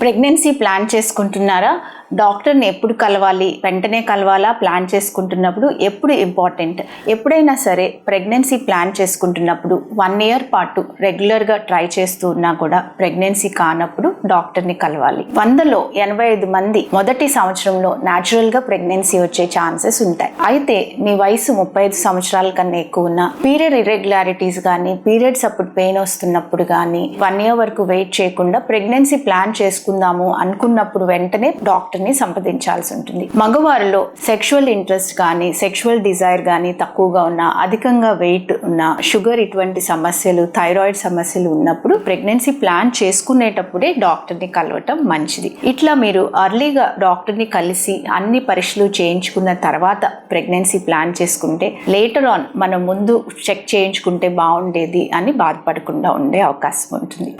Pregnancy plan చేసుకుంటున్నారా? డాక్టర్ని ఎప్పుడు కలవాలి వెంటనే కలవాలా ప్లాన్ చేసుకుంటున్నప్పుడు ఎప్పుడు ఇంపార్టెంట్? ఎప్పుడైనా సరే ప్రెగ్నెన్సీ ప్లాన్ చేసుకుంటున్నప్పుడు వన్ ఇయర్ పాటు రెగ్యులర్గా ట్రై చేస్తూ ఉన్నా కూడా ప్రెగ్నెన్సీ కానప్పుడు డాక్టర్ని కలవాలి. వందలో ఎనభై ఐదు మంది మొదటి సంవత్సరంలో న్యాచురల్గా ప్రెగ్నెన్సీ వచ్చే ఛాన్సెస్ ఉంటాయి. అయితే మీ వయసు ముప్పై ఐదు సంవత్సరాల కన్నా ఎక్కువ ఉన్న పీరియడ్ ఇర్రెగ్యులారిటీస్ కానీ పీరియడ్స్ అప్పుడు పెయిన్ వస్తున్నప్పుడు కానీ వన్ ఇయర్ వరకు వెయిట్ చేయకుండా ప్రెగ్నెన్సీ ప్లాన్ చేసుకుందాము అనుకున్నప్పుడు వెంటనే డాక్టర్ డాక్టర్ని సంప్రదించాల్సి ఉంటుంది. మగవారిలో సెక్షువల్ ఇంట్రెస్ట్ కానీ సెక్షువల్ డిజైర్ కానీ తక్కువగా ఉన్న అధికంగా వెయిట్ ఉన్న షుగర్ ఇటువంటి సమస్యలు థైరాయిడ్ సమస్యలు ఉన్నప్పుడు ప్రెగ్నెన్సీ ప్లాన్ చేసుకునేటప్పుడే డాక్టర్ని కలవటం మంచిది. ఇట్లా మీరు అర్లీగా డాక్టర్ని కలిసి అన్ని పరీక్షలు చేయించుకున్న తర్వాత ప్రెగ్నెన్సీ ప్లాన్ చేసుకుంటే లేటర్ ఆన్ మనం ముందు చెక్ చేయించుకుంటే బాగుండేది అని బాధపడకుండా ఉండే అవకాశం ఉంటుంది.